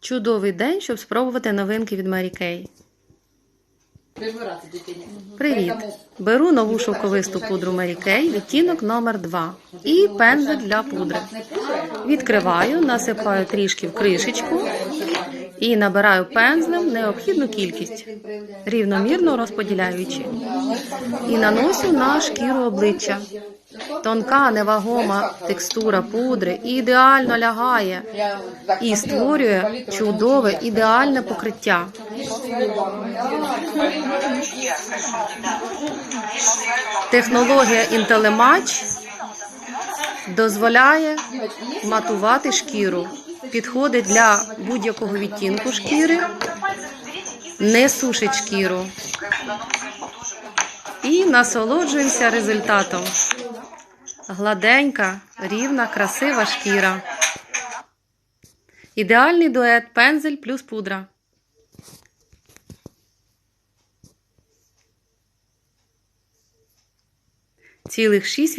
Чудовий день, щоб спробувати новинки від Mary Kay. Привіт! Беру нову шовковисту пудру Mary Kay, відтінок номер 2 і пензель для пудри. Відкриваю, насипаю трішки в кришечку і набираю пензлем необхідну кількість, рівномірно розподіляючи. І наношу на шкіру обличчя. Тонка невагома текстура пудри ідеально лягає і створює чудове ідеальне покриття. Технологія Інтелемач дозволяє матувати шкіру. Підходить для будь-якого відтінку шкіри, не сушить шкіру. І насолоджуємося результатом. Гладенька, рівна, красива шкіра. Ідеальний дует пензель плюс пудра. Цілих шість